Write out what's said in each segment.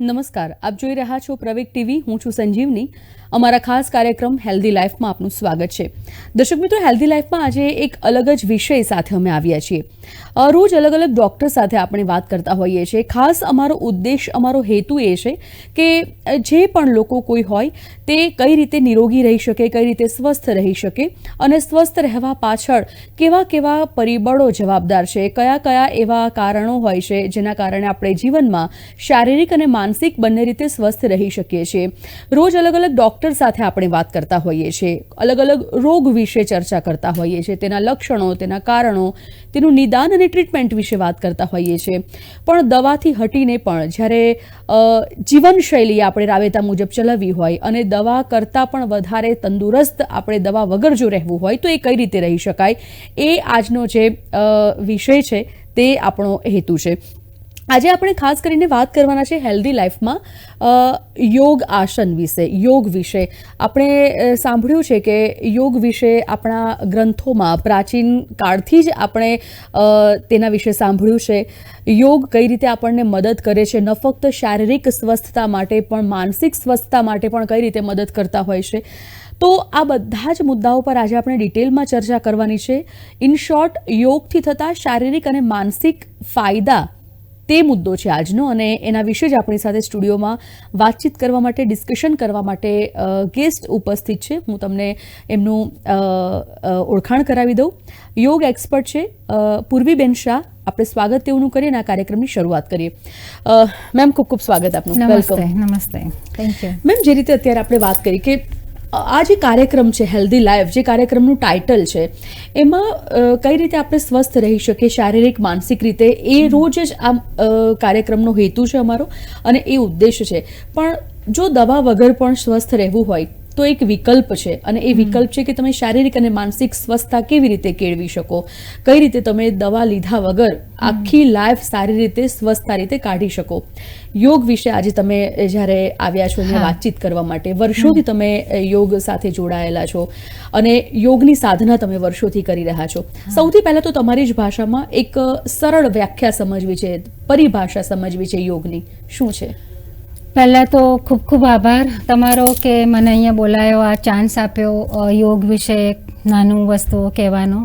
નમસ્કાર, આપ જોઈ રહ્યા છો પ્રવેગ ટીવી, હું છું સંજીવની. અમારા ખાસ કાર્યક્રમ હેલ્ધી લાઈફમાં આપનું સ્વાગત છે. દર્શક મિત્રો, હેલ્ધી લાઈફમાં આજે એક અલગ જ વિષય સાથે અમે આવ્યા છીએ. રોજ અલગ અલગ ડૉક્ટર સાથે આપણે વાત કરતા હોઈએ છીએ. ખાસ અમારો ઉદ્દેશ, અમારો હેતુ એ છે કે જે પણ લોકો કોઈ હોય, તે કઈ રીતે નિરોગી રહી શકે, કઈ રીતે સ્વસ્થ રહી શકે અને સ્વસ્થ રહેવા પાછળ કેવા કેવા પરિબળો જવાબદાર છે, કયા કયા એવા કારણો હોય છે, જેના કારણે આપણે જીવનમાં શારીરિક અને માનસિક બંને રીતે સ્વસ્થ રહી શકીએ છીએ. રોજ અલગ અલગ ડૉક્ટર સાથે આપણે વાત કરતા હોઈએ છીએ. અલગ અલગ રોગ વિશે ચર્ચા કરતા હોઈએ છીએ. તેના લક્ષણો, તેના કારણો, તેનું નિદાન અને ટ્રીટમેન્ટ વિશે વાત કરતા હોઈએ છીએ. પણ દવાથી હટીને પણ જ્યારે જીવનશૈલી આપણે રાબેતા મુજબ ચલાવવી હોય અને દવા કરતાં પણ વધારે તંદુરસ્ત આપણે દવા વગર જો રહેવું હોય તો એ કઈ રીતે રહી શકાય? એ આજનો જે વિષય છે તે આપણો હેતુ છે. આજે આપણે ખાસ કરીને વાત કરવાના છે હેલ્ધી લાઈફમાં યોગ આસન વિશે, યોગ વિશે. આપણે સાંભળ્યું છે કે યોગ વિશે આપણા ગ્રંથોમાં પ્રાચીન કાળથી જ આપણે તેના વિશે સાંભળ્યું છે. યોગ કઈ રીતે આપણને મદદ કરે છે? ન ફક્ત શારીરિક સ્વસ્થતા માટે પણ, માનસિક સ્વસ્થતા માટે પણ કઈ રીતે મદદ કરતા હોય છે? તો આ બધા જ મુદ્દાઓ પર આજે આપણે ડિટેલમાં ચર્ચા કરવાની છે. ઇન શોર્ટ યોગથી થતા શારીરિક અને માનસિક ફાયદા તે મુદ્દો છે આજનો અને એના વિશે જ આપણી સાથે સ્ટુડિયોમાં વાતચીત કરવા માટે ડિસ્કશન કરવા માટે ગેસ્ટ ઉપસ્થિત છે. હું તમને એમનું ઓળખાણ કરાવી દઉં. યોગ એક્સપર્ટ છે પૂર્વીબેન શાહ. આપણે સ્વાગત તેઓનું કરીએ અને આ કાર્યક્રમની શરૂઆત કરીએ. મેમ ખૂબ ખૂબ સ્વાગત આપનું. Namaste welcome namaste. Thank you ma'am જે રીતે અત્યારે આપણે વાત કરી કે આ જે કાર્યક્રમ છે હેલ્ધી લાઈફ જે કાર્યક્રમનું ટાઇટલ છે, એમાં કઈ રીતે આપણે સ્વસ્થ રહી શકીએ શારીરિક, માનસિક રીતે, એ રોજ જ આ કાર્યક્રમનો હેતુ છે અમારો અને એ ઉદ્દેશ છે. પણ જો દવા વગર પણ સ્વસ્થ રહેવું હોય તો એક વિકલ્પ છે. અને એ વિકલ્પ છે કે તમે શારીરિક અને માનસિક સ્વસ્થતા કેવી રીતે કેળવી શકો? કઈ રીતે તમે દવા લીધા વગર આખી લાઈફ સારી રીતે સ્વસ્થતા રીતે કાઢી શકો? યોગ વિશે આજે તમે જ્યારે આવ્યા છો અહીંયા વાતચીત કરવા માટે વર્ષોથી તમે યોગ સાથે જોડાયેલા છો. અને યોગની સાધના તમે વર્ષોથી કરી રહ્યા છો. સૌથી પહેલા તો તમારી જ ભાષામાં એક સરળ વ્યાખ્યા સમજવી છે પરિભાષા સમજવી છે યોગની. શું છે? પહેલાં તો ખૂબ ખૂબ આભાર તમારો કે મને અહીંયા બોલાયો, આ ચાન્સ આપ્યો યોગ વિશે નાનું વસ્તુઓ કહેવાનો.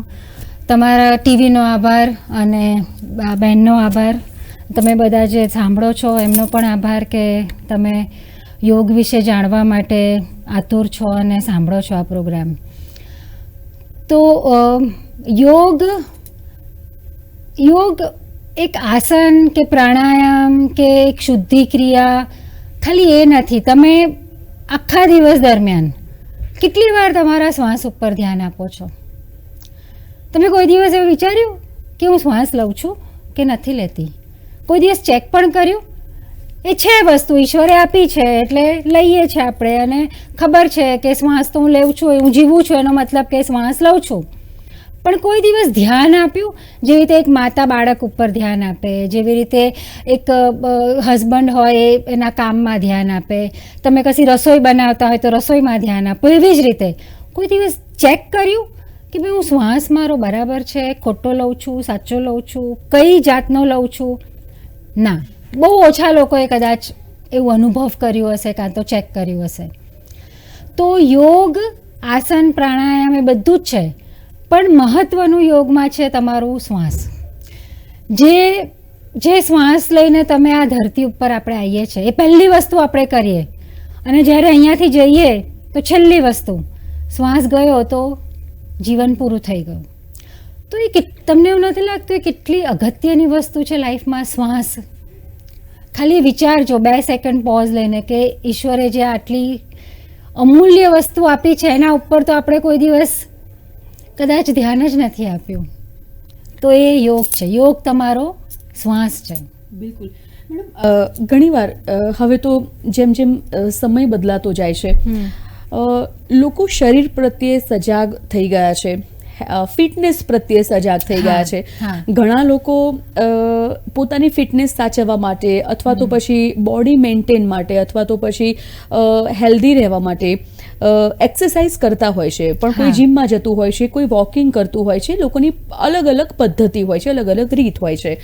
તમારા ટીવીનો આભાર અને બહેનનો આભાર. તમે બધા જે સાંભળો છો, એમનો પણ આભાર કે તમે યોગ વિશે જાણવા માટે આતુર છો અને સાંભળો છો આ પ્રોગ્રામ તો યોગ યોગ એક આસન કે પ્રાણાયામ કે એક શુદ્ધિ ક્રિયા ખાલી એ નથી, તમે આખા દિવસ દરમિયાન કેટલી વાર તમારા શ્વાસ ઉપર ધ્યાન આપો છો? તમે કોઈ દિવસ એવું વિચાર્યું કે હું શ્વાસ લઉં છું કે નથી લેતી? કોઈ દિવસ ચેક પણ કર્યું? એ છે વસ્તુ, ઈશ્વરે આપી છે, એટલે લઈએ છીએ આપણે, અને ખબર છે કે શ્વાસ તો હું લઉં છું, હું જીવું છું, એનો મતલબ કે શ્વાસ લઉં છું. પણ કોઈ દિવસ ધ્યાન આપ્યું? જેવી રીતે એક માતા બાળક ઉપર ધ્યાન આપે, જેવી રીતે એક હસબન્ડ હોય એના કામમાં ધ્યાન આપે, તમે કશી રસોઈ બનાવતા હોય તો રસોઈમાં ધ્યાન આપો, એવી જ રીતે. કોઈ દિવસ ચેક કર્યું કે ભાઈ હું શ્વાસ મારો બરાબર છે, ખોટો લઉં છું, સાચો લઉં છું, કઈ જાતનો લઉં છું? ના. બહુ ઓછા લોકોએ કદાચ એવું અનુભવ કર્યું હશે કાં તો ચેક કર્યું હશે. તો યોગ, આસન, પ્રાણાયામ એ બધું જ છે. પણ મહત્ત્વનું યોગમાં છે તમારું શ્વાસ. જે જે શ્વાસ લઈને તમે આ ધરતી ઉપર આપણે આવીએ છીએ એ પહેલી વસ્તુ આપણે કરીએ. અને જ્યારે અહીંયાથી જઈએ, તો છેલ્લી વસ્તુ, શ્વાસ ગયો તો જીવન પૂરું થઈ ગયું. તો એ તમને એવું નથી લાગતું એ કેટલી અગત્યની વસ્તુ છે લાઈફમાં શ્વાસ? ખાલી વિચારજો, બે સેકન્ડ પોઝ લઈને કે ઈશ્વરે જે આટલી અમૂલ્ય વસ્તુ આપી છે, એના ઉપર તો આપણે કોઈ દિવસ કદાચ ધ્યાન જ નથી આપ્યું. તો એ યોગ છે. યોગ તમારો શ્વાસ છે. બિલકુલ. મેડમ ઘણીવાર હવે તો જેમ જેમ સમય બદલાતો જાય છે લોકો શરીર પ્રત્યે સજાગ થઈ ગયા છે ફિટનેસ પ્રત્યે સજાગ થઈ ગયા છે. ઘણા લોકો પોતાની ફિટનેસ સાચવવા માટે અથવા તો પછી બોડી મેન્ટેન માટે અથવા તો પછી હેલ્ધી રહેવા માટે એક્સરસાઇઝ કરતા હોય છે પણ કોઈ જીમમાં જતું હોય છે કોઈ વોકિંગ કરતું હોય છે લોકોની અલગ અલગ પદ્ધતિ હોય છે અલગ અલગ રીત હોય છે.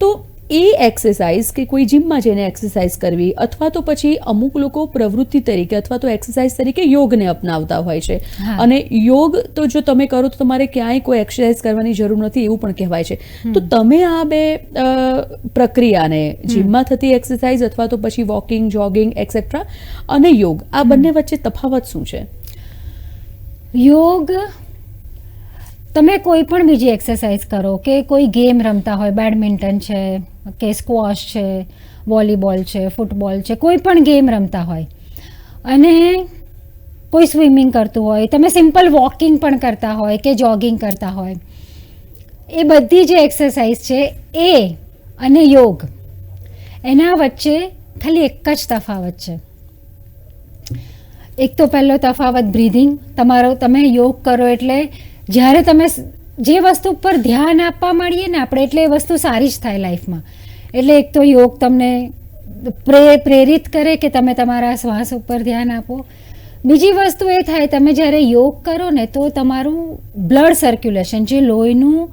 તો એ એક્સરસાઇઝ કે કોઈ જીમમાં જઈને એક્સરસાઇઝ કરવી અથવા તો પછી અમુક લોકો પ્રવૃત્તિ તરીકે અથવા તો એક્સરસાઇઝ તરીકે યોગને અપનાવતા હોય છે. અને યોગ તો જો તમે કરો તો તમારે ક્યાંય કોઈ એક્સરસાઇઝ કરવાની જરૂર નથી એવું પણ કહેવાય છે. તો તમે આ બે પ્રક્રિયાને જીમમાં થતી એક્સરસાઇઝ અથવા તો પછી વોકિંગ જોગિંગ એક્સેટ્રા અને યોગ આ બંને વચ્ચે તફાવત શું છે? યોગ તમે કોઈ પણ બીજી એક્સરસાઇઝ કરો કે કોઈ ગેમ રમતા હોય બેડમિન્ટન છે કે સ્ક્વોશ છે વોલીબોલ છે ફૂટબોલ છે, કોઈ પણ ગેમ રમતા હોય. અને કોઈ સ્વિમિંગ કરતું હોય, તમે સિમ્પલ વોકિંગ પણ કરતા હોય કે જોગિંગ કરતા હોય. એ બધી જે એક્સરસાઇઝ છે એ અને યોગ, એના વચ્ચે ખાલી એક જ તફાવત છે. એક તો પહેલો તફાવત બ્રીધિંગ તમારો, તમે યોગ કરો એટલે જ્યારે તમે જે વસ્તુ પર ધ્યાન આપવા માંડીએ ને આપણે, એટલે એ વસ્તુ સારી જ થાય લાઈફમાં. એટલે એક તો યોગ તમને પ્રે, પ્રેરિત કરે કે તમે તમારા શ્વાસ ઉપર ધ્યાન આપો. બીજી વસ્તુ એ થાય, તમે જ્યારે યોગ કરો ને, તો તમારું બ્લડ સર્ક્યુલેશન જે લોહીનું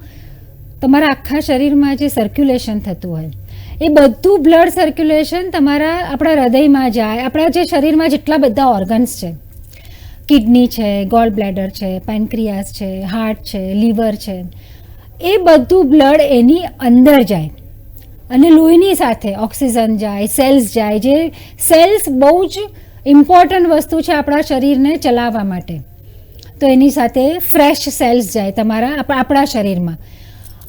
તમારા આખા શરીરમાં જે સર્ક્યુલેશન થતું હોય, એ બધું બ્લડ સર્ક્યુલેશન તમારા આપણા હૃદયમાં જાય. આપણા જે શરીરમાં જેટલા બધા ઓર્ગન્સ છે કિડની છે ગોલ બ્લેડર છે, પેન્ક્રિયાસ છે, હાર્ટ છે, લીવર છે. એ બધું બ્લડ એની અંદર જાય. અને લોહીની સાથે ઓક્સિજન જાય, સેલ્સ જાય, જે સેલ્સ બહુ જ ઇમ્પોર્ટન્ટ વસ્તુ છે આપણા શરીરને ચલાવવા માટે. તો એની સાથે ફ્રેશ સેલ્સ જાય તમારા આપણા શરીરમાં.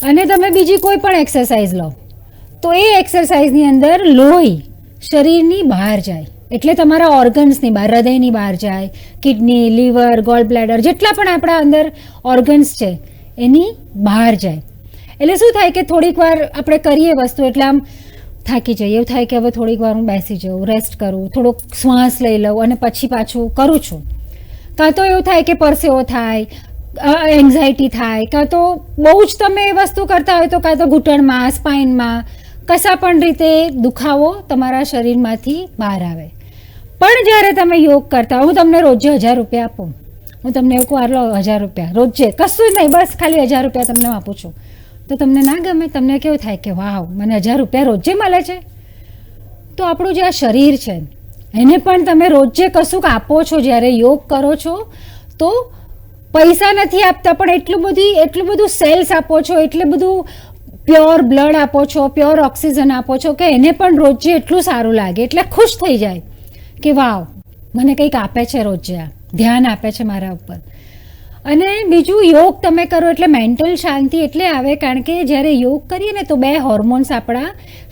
અને તમે બીજી કોઈ પણ એક્સરસાઇઝ લો, તો એ એક્સરસાઇઝની અંદર લોહી શરીરની બહાર જાય. એટલે તમારા ઓર્ગન્સની બહાર, હૃદયની બહાર જાય કિડની લીવર ગોલ બ્લેડર જેટલા પણ આપણા અંદર ઓર્ગન્સ છે, એની બહાર જાય. એટલે શું થાય કે થોડીક વાર આપણે કરીએ વસ્તુ, એટલે આમ થાકી જઈએ. એવું થાય કે હવે થોડીક વાર હું બેસી જાઉં રેસ્ટ કરું, થોડોક શ્વાસ લઈ લઉં અને પછી પાછું કરું છું. કાં તો એવું થાય કે પરસેવો થાય એન્ઝાયટી થાય, કાં તો બહુ જ તમે એ વસ્તુ કરતા હોય તો કાં તો ઘૂંટણમાં સ્પાઇનમાં કશા પણ રીતે દુખાવો તમારા શરીરમાંથી બહાર આવે. પણ જ્યારે તમે યોગ કરતા, હું તમને રોજે હજાર રૂપિયા આપું. હું તમને એવું કહું લો હજાર રૂપિયા, રોજે. કશું જ નહીં, બસ ખાલી હજાર રૂપિયા તમને આપું છું. તો તમને ના ગમે, તમને કેવું થાય કે વાવ મને હજાર રૂપિયા રોજે મળે છે? તો આપણું જે આ શરીર છે, એને પણ તમે રોજે કશુંક આપો છો, જ્યારે યોગ કરો છો, તો પૈસા નથી આપતા, પણ એટલું બધી, એટલું બધું સેલ્સ આપો છો, એટલું બધું પ્યોર બ્લડ આપો છો પ્યોર ઓક્સિજન આપો છો, કે એને પણ રોજે એટલું સારું લાગે, એટલે ખુશ થઈ જાય. કે વાવ, મને કંઈક આપે છે રોજે ધ્યાન આપે છે મારા ઉપર. અને બીજું યોગ તમે કરો એટલે મેન્ટલ શાંતિ એટલે આવે, કારણ કે જ્યારે યોગ કરીએ ને તો બે હોર્મોન્સ આપણા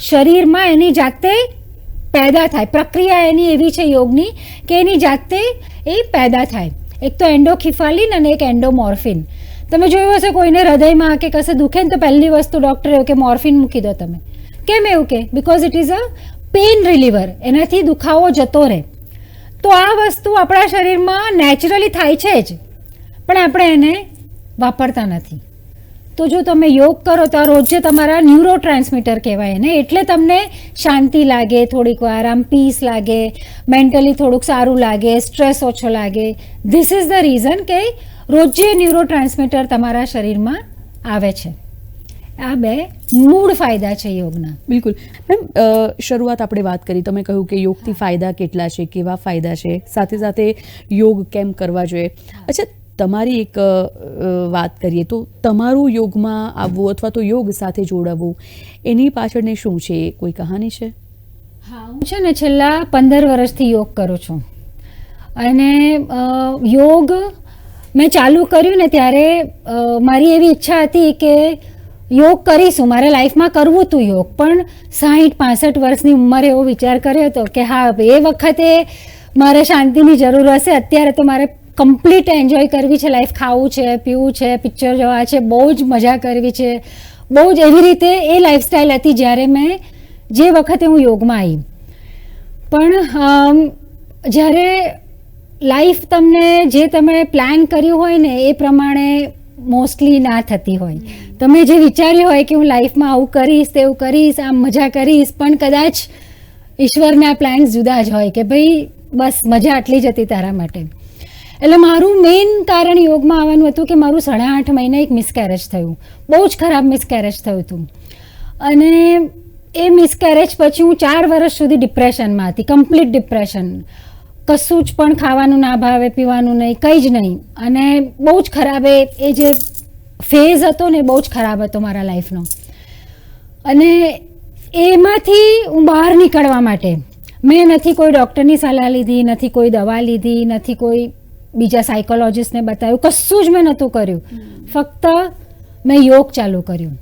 શરીરમાં એની જાતે પેદા થાય. પ્રક્રિયા એની એવી છે યોગની કે એની જાતે એ પેદા થાય. એક તો એન્ડોખિફાલિન અને એક એન્ડોમોર્ફિન. તમે જોયું હશે કોઈને હૃદયમાં કે કશે દુખે ને તો પહેલી વસ્તુ ડૉક્ટરે એવું કે મોર્ફિન મૂકી દો તમે. કેમ એવું કે because it is a pain reliever, એનાથી દુખાવો જતો રહે. તો આ વસ્તુ આપણા શરીરમાં નેચરલી થાય છે જ, પણ આપણે એને વાપરતા નથી. તો જો તમે યોગ કરો, તો આ રોજે તમારા ન્યુરો ટ્રાન્સમીટર કહેવાય એને, એટલે તમને શાંતિ લાગે, થોડીક વાર આમ પીસ લાગે, મેન્ટલી થોડુંક સારું લાગે, સ્ટ્રેસ ઓછો લાગે. ધીસ ઇઝ ધ રીઝન કે રોજે ન્યુરો ટ્રાન્સમીટર તમારા શરીરમાં આવે છે. આ બે મૂળ ફાયદા છે યોગના. બિલકુલ. મેમ શરૂઆત આપણે વાત કરી. તમે કહ્યું કે યોગથી ફાયદા કેટલા છે કેવા ફાયદા છે. સાથે સાથે યોગ કેમ કરવા જોઈએ. અચ્છા તમારી એક વાત કરીએ તો તમારું યોગમાં આવવું અથવા તો યોગ સાથે જોડાવવું એની પાછળની શું છે? કોઈ કહાની છે? હા હું છે ને છેલ્લા પંદર વર્ષથી યોગ કરું છું. અને યોગ મેં ચાલુ કર્યું ને ત્યારે મારી એવી ઈચ્છા હતી કે યોગ કરીશું. મારે લાઈફમાં કરવું હતું યોગ, પણ સાહીઠ, પાસઠ વર્ષની ઉંમરે એવો વિચાર કર્યો હતો કે હા એ વખતે મારે શાંતિની જરૂર હશે. અત્યારે તો મારે કમ્પ્લીટ એન્જોય કરવી છે. લાઈફ ખાવું છે, પીવું છે પિક્ચર જોવા છે, બહુ જ મજા કરવી છે. બહુ જ એવી રીતે એ લાઈફસ્ટાઈલ હતી જ્યારે મેં જે વખતે હું યોગમાં આવી. પણ જ્યારે લાઈફ તમને જે તમે પ્લાન કર્યું હોય ને, એ પ્રમાણે મોસ્ટલી ના થતી હોય. તમે જે વિચાર્યું હોય કે હું લાઈફમાં આવું કરીશ, તેવું કરીશ, આમ મજા કરીશ, પણ કદાચ ઈશ્વરના પ્લાન્સ જુદા જ હોય કે ભાઈ બસ મજા આટલી જ હતી તારા માટે. એટલે મારું મેઇન કારણ યોગમાં આવવાનું હતું કે મારું સાડા આઠ મહિને એક મિસકેરેજ થયું. બહુ જ ખરાબ મિસકેરેજ થયું હતું. અને એ મિસકેરેજ પછી હું ચાર વર્ષ સુધી ડિપ્રેશનમાં હતી કમ્પ્લીટ ડિપ્રેશન કશું જ પણ ખાવાનું ના ભાવે પીવાનું નહીં કંઈ જ નહીં. અને બહુ જ ખરાબ એ જે ફેઝ હતો ને બહુ જ ખરાબ હતો મારા લાઈફનો અને એમાંથી હું બહાર નીકળવા માટે મેં નથી કોઈ ડૉક્ટરની સલાહ લીધી નથી કોઈ દવા લીધી નથી કોઈ બીજા સાયકોલોજિસ્ટને બતાવ્યું કશું જ મેં નહોતું કર્યું. ફક્ત મેં યોગ ચાલુ કર્યું.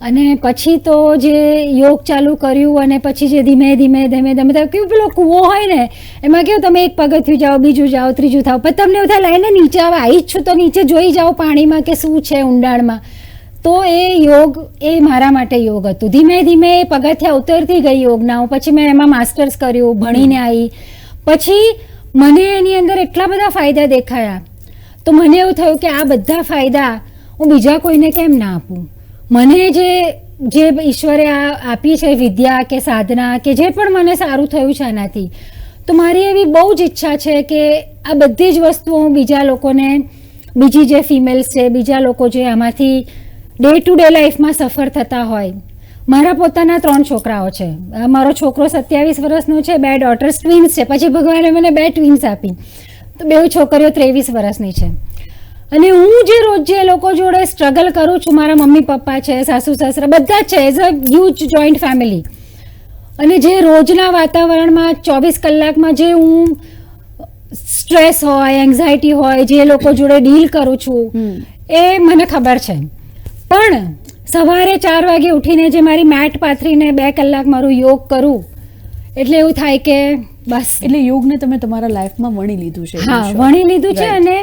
અને પછી તો જે યોગ ચાલુ કર્યું અને પછી જે ધીમે ધીમે ધીમે ધીમે ધીમે કેવું પેલો કૂવો હોય ને, એમાં કેવું તમે એક પગથિયું જાઓ, બીજું જાઓ, ત્રીજું થાવ પછી તમને થાય લઈને નીચે આવે આવી જ છું તો નીચે જોઈ જાઓ પાણીમાં કે શું છે ઊંડાણમાં. તો એ યોગ, એ મારા માટે યોગ હતું. ધીમે ધીમે એ પગથિયા ઉતરતી ગઈ યોગના પછી મેં એમાં માસ્ટર્સ કર્યું, ભણીને આવી પછી મને એની અંદર એટલા બધા ફાયદા દેખાયા. તો મને એવું થયું કે આ બધા ફાયદા હું બીજા કોઈને કેમ ના આપું? મને જે જે ઈશ્વરે આ આપી છે વિદ્યા કે સાધના કે જે પણ મને સારું થયું છે આનાથી, તો મારી એવી બહુ જ ઈચ્છા છે કે આ બધી જ વસ્તુઓ હું બીજા લોકોને, બીજી જે ફિમેલ્સ છે, બીજા લોકો જે આમાંથી ડે ટુ ડે લાઈફમાં સફર થતા હોય. મારા પોતાના ત્રણ છોકરાઓ છે. મારો છોકરો સત્યાવીસ વર્ષનો છે, બે ડોટર્સ ટ્વિન્સ છે. પછી ભગવાને મને બે ટ્વિન્સ આપી. તો બે છોકરીઓ ત્રેવીસ વર્ષની છે. અને હું જે રોજ જે લોકો જોડે સ્ટ્રગલ કરું છું મારા મમ્મી પપ્પા છે સાસુ સસરા બધા છે as a huge joint family અને જે રોજના વાતાવરણમાં ચોવીસ કલાકમાં જે હું સ્ટ્રેસ હોય એન્ઝાયટી હોય જે લોકો જોડે ડીલ કરું છું એ મને ખબર છે. પણ સવારે ચાર વાગે ઉઠીને જે મારી મેટ પાથરીને બે કલાક મારું યોગ કરું એટલે એવું થાય કે બસ. એટલે યોગને તમે તમારા લાઈફમાં વણી લીધું છે હા વણી લીધું છે અને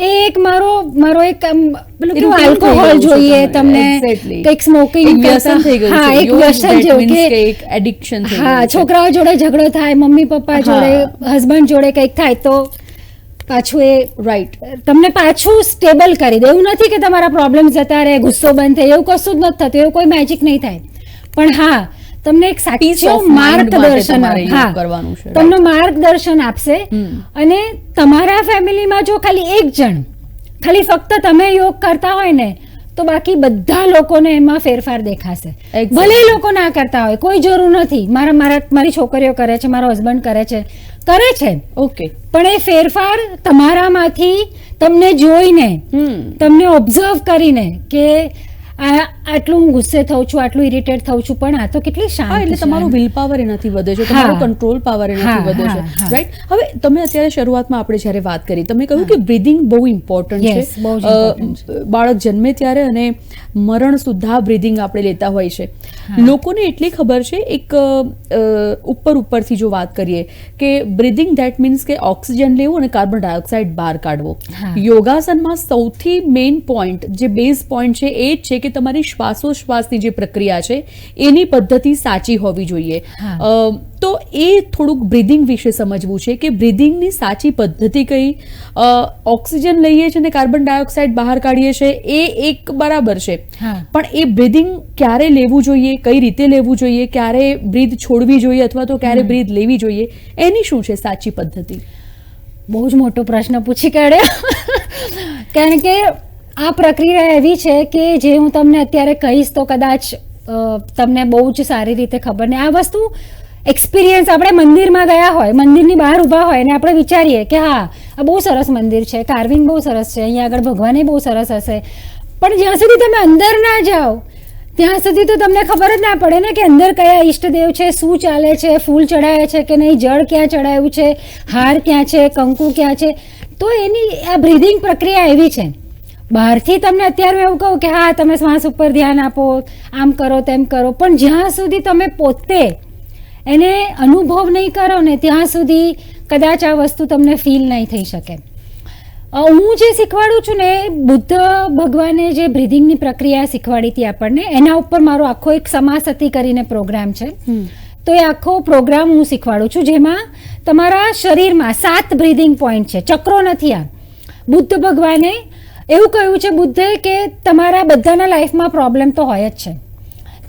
એ એક મારો મારો એક પેલું આલ્કોહોલ જોઈએ તમને. કંઈક સ્મોકિંગ હા એક વ્યસન જેવું કે addiction હા છોકરાઓ જોડે ઝઘડો થાય મમ્મી પપ્પા જોડે હસબન્ડ જોડે કંઈક થાય તો પાછું એ રાઈટ તમને પાછું સ્ટેબલ કરી દે. એવું નથી કે તમારા પ્રોબ્લેમ જતા રહે ગુસ્સો બંધ થાય એવું કશું જ નથી થતું એવું કોઈ મેજિક નહીં થાય. પણ હા તમને એક સાચું માર્ગદર્શન કરવાનું છે, તમને માર્ગદર્શન આપશે. અને તમારા ફેમિલીમાં જો ખાલી એક જણ ખાલી ફક્ત તમે યોગ કરતા હોય ને તો બાકી બધા લોકોને એમાં ફેરફાર દેખાશે. ભલે એ લોકો ના કરતા હોય કોઈ જરૂર નથી. મારા મારા મારી છોકરીઓ કરે છે મારો હસબન્ડ કરે છે કરે છે. ઓકે પણ એ ફેરફાર તમારામાંથી તમને જોઈને તમને ઓબ્ઝર્વ કરીને કે આ આટલું હું ગુસ્સે થઉં છું આટલું ઇરિટેટ થઉં છું પણ આ તો કેટલી શાંત એટલે તમારું વિલ પાવર એનાથી વધે છે તમારો કંટ્રોલ પાવર એનાથી વધે છે રાઈટ હવે તમે અત્યારે શરૂઆતમાં આપણે જ્યારે વાત કરી તમે કહ્યું કે બ્રીધિંગ બહુ ઇમ્પોર્ટન્ટ છે. બાળક જન્મે ત્યારે અને મરણ સુધા બ્રીધિંગ આપણે લેતા હોય છે. લોકોને એટલી ખબર છે એક ઉપર ઉપરથી જો વાત કરીએ કે બ્રીધિંગ ધેટ મીન્સ કે ઓક્સિજન લેવું અને કાર્બન ડાયોક્સાઇડ બહાર કાઢવો. યોગાસનમાં સૌથી મેઇન પોઈન્ટ જે બેઝ પોઈન્ટ છે એ જ છે કે તમારી શ્વાસોશ્વાસની જે પ્રક્રિયા છે એની પદ્ધતિ સાચી હોવી જોઈએ. તો એ થોડુંક બ્રિધિંગ વિશે સમજવું છે કે બ્રિધિંગની સાચી પદ્ધતિ કઈ? ઓક્સિજન લઈએ છીએ અને કાર્બન ડાયોક્સાઇડ બહાર કાઢીએ છીએ એ એક બરાબર છે. પણ એ બ્રિધિંગ ક્યારે લેવું જોઈએ કઈ રીતે લેવું જોઈએ ક્યારે બ્રીધ છોડવી જોઈએ અથવા તો ક્યારે બ્રીધ લેવી જોઈએ એની શું છે સાચી પદ્ધતિ? બહુ જ મોટો પ્રશ્ન પૂછી કાઢ્યો. કારણ કે આ પ્રક્રિયા એવી છે કે જે હું તમને અત્યારે કહીશ તો કદાચ તમને બહુ જ સારી રીતે ખબર ને. આ વસ્તુ એક્સપિરિયન્સ આપણે મંદિરમાં ગયા હોય, મંદિરની બહાર ઊભા હોય ને આપણે વિચારીએ કે હા, આ બહુ સરસ મંદિર છે કાર્વિંગ બહુ સરસ છે, અહીંયા આગળ ભગવાને બહુ સરસ હશે. પણ જ્યાં સુધી તમે અંદર ના જાઓ, ત્યાં સુધી તો તમને ખબર જ ના પડે ને કે અંદર કયા ઈષ્ટદેવ છે, શું ચાલે છે, ફૂલ ચડાયા છે કે નહીં, જળ ક્યાં ચડાયું છે, હાર ક્યાં છે, કંકુ ક્યાં છે. તો એની આ બ્રિધિંગ પ્રક્રિયા એવી છે. બહારથી તમને અત્યારે એવું કહું કે હા તમે શ્વાસ ઉપર ધ્યાન આપો આમ કરો તેમ કરો. પણ જ્યાં સુધી તમે પોતે એને અનુભવ નહીં કરો ને ત્યાં સુધી કદાચ આ વસ્તુ તમને ફીલ નહીં થઈ શકે. હું જે શીખવાડું છું ને બુદ્ધ ભગવાને જે બ્રિધિંગની પ્રક્રિયા શીખવાડી હતી આપણને એના ઉપર મારો આખો એક સમાસતી કરીને પ્રોગ્રામ છે. તો એ આખો પ્રોગ્રામ હું શીખવાડું છું જેમાં તમારા શરીરમાં સાત બ્રિધિંગ પોઈન્ટ છે. ચક્રો નથી આ. બુદ્ધ ભગવાને એવું કહ્યું છે બુદ્ધે કે તમારા બધાના લાઈફમાં પ્રોબ્લેમ તો હોય જ છે.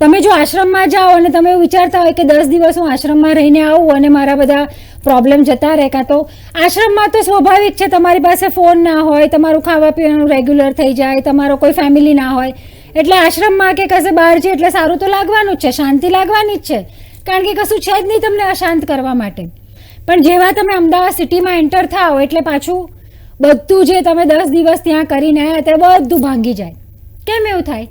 તમે જો આશ્રમમાં જાઓ અને તમે વિચારતા હોય કે દસ દિવસ હું આશ્રમમાં રહીને આવું અને મારા બધા પ્રોબ્લેમ જતા રહે કાં તો આશ્રમમાં તો સ્વાભાવિક છે તમારી પાસે ફોન ના હોય, તમારું ખાવા પીવાનું રેગ્યુલર થઈ જાય, તમારો કોઈ ફેમિલી ના હોય. એટલે આશ્રમમાં કે કશે બહાર છે એટલે સારું તો લાગવાનું જ છે, શાંતિ લાગવાની જ છે. કારણ કે કશું છે જ નહીં તમને અશાંત કરવા માટે. પણ જેવા તમે અમદાવાદ સિટીમાં એન્ટર થાઓ એટલે પાછું બધું જે તમે દસ દિવસ ત્યાં કરીને આવ્યા તે બધું ભાંગી જાય. કેમ એવું થાય?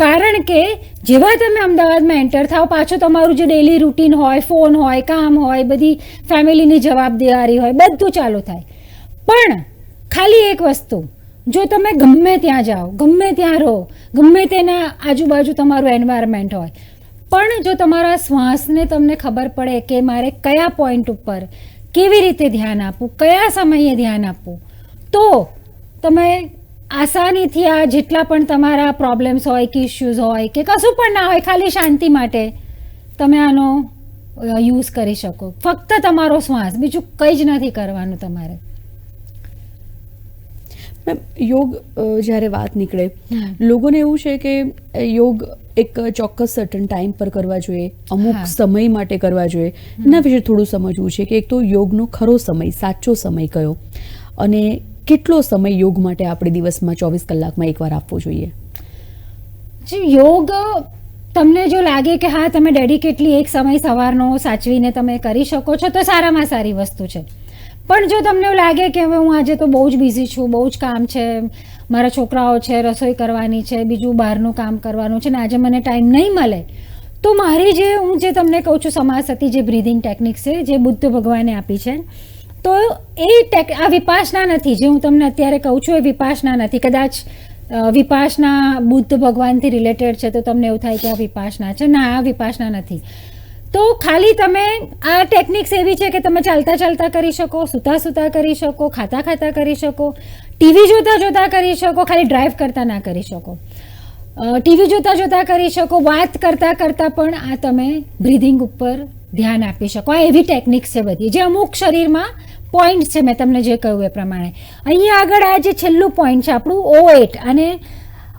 કારણ કે જેવા તમે અમદાવાદમાં એન્ટર થાઓ, પાછું તમારું જે ડેલી રૂટીન હોય ફોન હોય, કામ હોય, બધી ફેમિલીની જવાબદારી હોય, બધું ચાલુ થાય. પણ ખાલી એક વસ્તુ, જો તમે ગમે ત્યાં જાઓ, ગમે ત્યાં રહો, ગમે તેના આજુબાજુ તમારું એન્વાયરમેન્ટ હોય, પણ જો તમારા શ્વાસને તમને ખબર પડે કે મારે કયા પોઈન્ટ ઉપર કેવી રીતે ધ્યાન આપવું, કયા સમયે ધ્યાન આપવું તો તમે આસાનીથી આ જેટલા પણ તમારા પ્રોબ્લેમ્સ હોય કે ઇશ્યુઝ હોય કે કશું પણ ના હોય ખાલી શાંતિ માટે તમે આનો યુઝ કરી શકો. ફક્ત તમારો શ્વાસ બીજું કંઈ જ નથી કરવાનું તમારે. મેમ યોગ જ્યારે વાત નીકળે લોકોને એવું છે કે યોગ એક ચોક્કસ સર્ટન ટાઈમ પર કરવા જોઈએ અમુક સમય માટે કરવા જોઈએ. એના વિશે થોડું સમજવું છે કે એક તો યોગનો ખરો સમય સાચો સમય કયો? અને કેટલો સમય યોગ માટે આપણે દિવસમાં ચોવીસ કલાકમાં એકવાર આપવો જોઈએ? જે યોગ તમને જો લાગે કે હા, તમે ડેડિકેટલી એક સમય સવારનો સાચવીને તમે કરી શકો છો, તો સારામાં સારી વસ્તુ છે. પણ જો તમને એવું લાગે કે હવે હું આજે તો બહુ જ બિઝી છું, બહુ જ કામ છે, મારા છોકરાઓ છે, રસોઈ કરવાની છે, બીજું બહારનું કામ કરવાનું છે ને આજે મને ટાઈમ નહીં મળે, તો મારી જે, હું જે તમને કહું છું સમાસતી જે બ્રીધિંગ ટેકનિક છે, જે બુદ્ધ ભગવાને આપી છે તો એ ટેક, આ વિપાસના નથી. જે હું તમને અત્યારે કહું છું, એ વિપાસના નથી. કદાચ વિપાસના બુદ્ધ ભગવાનથી રિલેટેડ છે, તો તમને એવું થાય કે આ વિપાસના છે. ના, આ વિપાસના નથી. તો ખાલી તમે, આ ટેકનિક્સ એવી છે કે તમે ચાલતા ચાલતા કરી શકો, સૂતા સૂતા કરી શકો, ખાતા ખાતા કરી શકો, ટીવી જોતા જોતા કરી શકો, ખાલી ડ્રાઈવ કરતા ના કરી શકો. ટીવી જોતા જોતા કરી શકો, વાત કરતા કરતા પણ આ તમે બ્રિધિંગ ઉપર ધ્યાન આપી શકો. આ એવી ટેકનિક્સ છે બધી. જે અમુક શરીરમાં પોઈન્ટ છે, મેં તમને જે કહ્યું એ પ્રમાણે. અહીંયા આગળ આ જે છેલ્લું પોઈન્ટ છે, આપણું ઓ એટ અને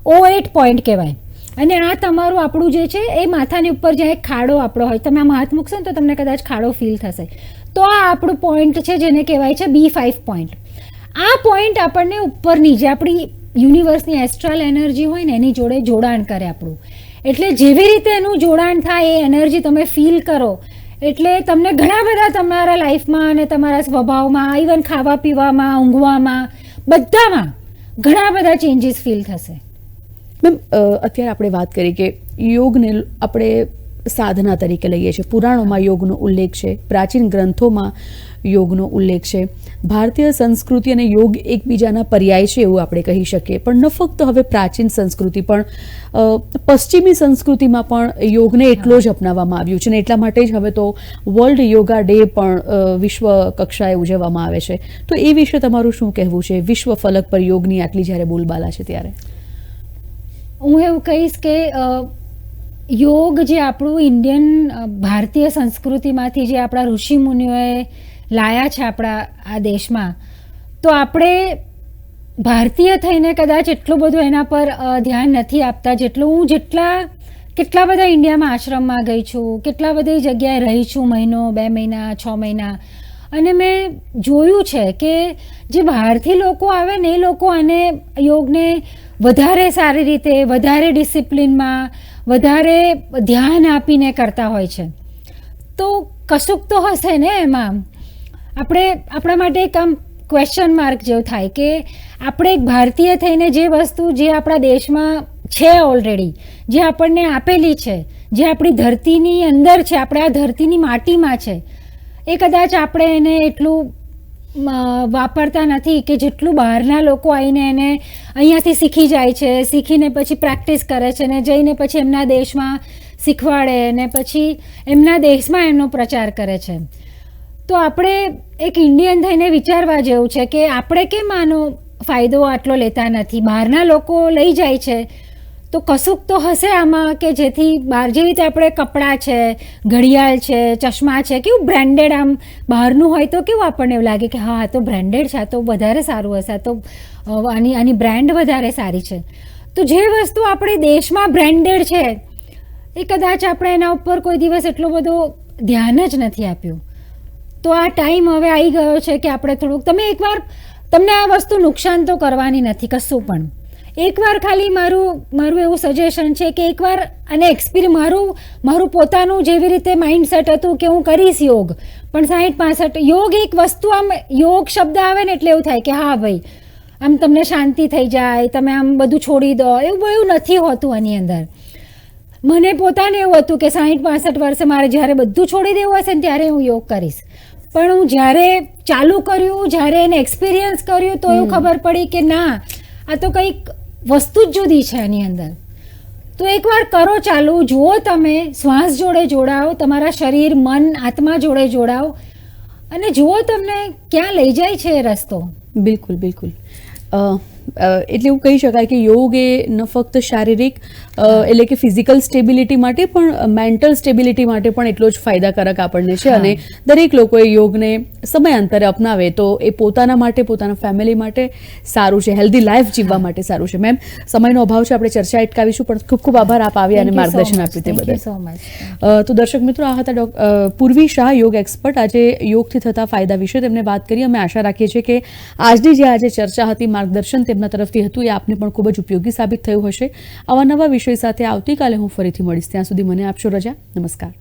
ઓ એટ પોઈન્ટ કહેવાય. અને આ તમારું આપણું જે છે, એ માથાની ઉપર જ્યાં એક ખાડો આપણો હોય, તમે આમ હાથ મૂકશો ને તો તમને કદાચ ખાડો ફીલ થશે. તો આ આપણું પોઈન્ટ છે, જેને કહેવાય છે બી ફાઇવ પોઈન્ટ આ પોઈન્ટ આપણને ઉપરની જે આપણી યુનિવર્સની એસ્ટ્રલ એનર્જી હોય ને, એની જોડે જોડાણ કરે આપણું. એટલે જેવી રીતે એનું જોડાણ થાય, એ એનર્જી તમે ફીલ કરો એટલે તમને ઘણા બધા તમારા લાઈફમાં અને તમારા સ્વભાવમાં ઇવન ખાવા પીવામાં ઊંઘવામાં, બધામાં ઘણા બધા ચેન્જીસ ફીલ થશે. મેમ અત્યારે આપણે વાત કરી કે યોગને આપણે સાધના તરીકે લઈએ છીએ. પુરાણોમાં યોગનો ઉલ્લેખ છે, પ્રાચીન ગ્રંથોમાં યોગનો ઉલ્લેખ છે. ભારતીય સંસ્કૃતિ અને યોગ એકબીજાના પર્યાય છે એવું આપણે કહી શકીએ. પણ ન ફક્ત હવે પ્રાચીન સંસ્કૃતિ, પણ પશ્ચિમી સંસ્કૃતિમાં પણ યોગને એટલો જ અપનાવવામાં આવ્યું છે. અને એટલા માટે જ હવે તો વર્લ્ડ યોગા ડે પણ વિશ્વ કક્ષાએ ઉજવવામાં આવે છે. તો એ વિશે તમારું શું કહેવું છે? વિશ્વ ફલક પર યોગની આટલી જ્યારે બોલબાલા છે ત્યારે? હું એવું કહીશ કે યોગ જે આપણું ઇન્ડિયન ભારતીય સંસ્કૃતિમાંથી જે આપણા ઋષિ મુનિઓએ લાયા છે આપણા, આ દેશમાં, તો આપણે ભારતીય થઈને કદાચ એટલું બધું એના પર ધ્યાન નથી આપતા જેટલું હું જેટલા, કેટલા બધા ઇન્ડિયામાં આશ્રમમાં ગઈ છું, કેટલા બધી જગ્યાએ રહી છું મહિનો, બે મહિના, છ મહિના, અને મેં જોયું છે કે જે બહારથી લોકો આવે ને એ લોકો આને યોગને વધારે સારી રીતે, વધારે ડિસિપ્લિનમાં વધારે ધ્યાન આપીને કરતા હોય છે. તો કશુંક તો હશે ને એમાં? આપણે આપણા માટે એક આમ ક્વેશ્ચન માર્ક જેવું થાય કે આપણે એક ભારતીય થઈને જે વસ્તુ જે આપણા દેશમાં છે ઓલરેડી જે આપણને આપેલી છે, જે આપણી ધરતીની અંદર છે, આપણે આ ધરતીની માટીમાં છે, એ કદાચ આપણે એને એટલું વાપરતા નથી કે જેટલું બહારના લોકો આવીને એને અહીંયાથી શીખી જાય છે, શીખીને પછી પ્રેક્ટિસ કરે છે ને જઈને પછી એમના દેશમાં શીખવાડે ને પછી એમના દેશમાં એમનો પ્રચાર કરે છે. તો આપણે એક ઇન્ડિયન થઈને વિચારવા જેવું છે કે આપણે કેમ આનો ફાયદો આટલો લેતા નથી? બહારના લોકો લઈ જાય છે તો કશુંક તો હશે આમાં કે જેથી બહાર જેવી રીતે આપણે કપડાં છે, ઘડિયાળ છે, ચશ્મા છે, કેવું બ્રાન્ડેડ આમ બહારનું હોય તો કેવું આપણને એવું લાગે કે હા, આ તો બ્રાન્ડેડ છે, આ તો વધારે સારું હશે, આ તો આની આની બ્રાન્ડ વધારે સારી છે. તો જે વસ્તુ આપણે દેશમાં બ્રાન્ડેડ છે, એ કદાચ આપણે એના ઉપર કોઈ દિવસ એટલો બધો ધ્યાન જ નથી આપ્યું. તો આ ટાઈમ હવે આવી ગયો છે કે આપણે થોડુંક, તમે એકવાર, તમને આ વસ્તુ નુકસાન તો કરવાની નથી, કશું પણ. એકવાર ખાલી મારું મારું એવું સજેશન છે કે એકવાર અને એક્સપિરિયન્સ મારું મારું પોતાનું જેવી રીતે માઇન્ડસેટ હતું કે હું કરીશ યોગ. પણ સાહીઠ પાસઠ યોગ એક વસ્તુ આમ યોગ શબ્દ આવે ને એટલે એવું થાય કે હા ભાઈ આમ તમને શાંતિ થઈ જાય તમે આમ બધું છોડી દો એવું એવું નથી હોતું આની અંદર. મને પોતાને એવું હતું કે સાહીઠ પાસઠ વર્ષે મારે જ્યારે બધું છોડી દેવું હશે ને ત્યારે હું યોગ કરીશ. પણ હું જ્યારે ચાલુ કર્યું જ્યારે એને એક્સપિરિયન્સ કર્યું તો એવું ખબર પડી કે ના આ તો કંઈક વસ્તુ જ જુદી છે એની અંદર. તો એકવાર કરો ચાલુ, જુઓ તમે, શ્વાસ જોડે જોડાઓ, તમારા શરીર, મન, આત્મા જોડે જોડાઓ, અને જુઓ તમને ક્યાં લઈ જાય છે એ રસ્તો. બિલકુલ બિલકુલ. એટલે એવું કહી શકાય કે યોગ એ ન ફક્ત શારીરિક એટલે કે ફિઝિકલ સ્ટેબિલિટી માટે પણ મેન્ટલ સ્ટેબિલિટી માટે પણ એટલો જ ફાયદાકારક આપણને છે. અને દરેક લોકોએ યોગને સમયાંતરે અપનાવે તો એ પોતાના માટે પોતાના ફેમિલી માટે સારું છે. હેલ્ધી લાઈફ જીવવા માટે સારું છે. મેમ સમયનો અભાવ છે. આપણે ચર્ચા અટકાવીશું પણ ખૂબ ખૂબ આભાર. આપ આવ્યા અને માર્ગદર્શન આપ્યું તે બદલ. તો દર્શક મિત્રો આ હતા પૂર્વી શાહ યોગ એક્સપર્ટ આજે યોગથી થતા ફાયદા વિશે તેમને વાત કરી. અમે આશા રાખીએ છીએ કે આજની જે આજે ચર્ચા હતી માર્ગદર્શન તેમના તરફથી હતું. એ આપને પણ ખૂબ જ ઉપયોગી સાબિત થયું હશે. આવા નવા વિષય સાથે આવતીકાલે હું ફરીથી મળીશ. ત્યાં સુધી મને આપશો રજા. નમસ્કાર.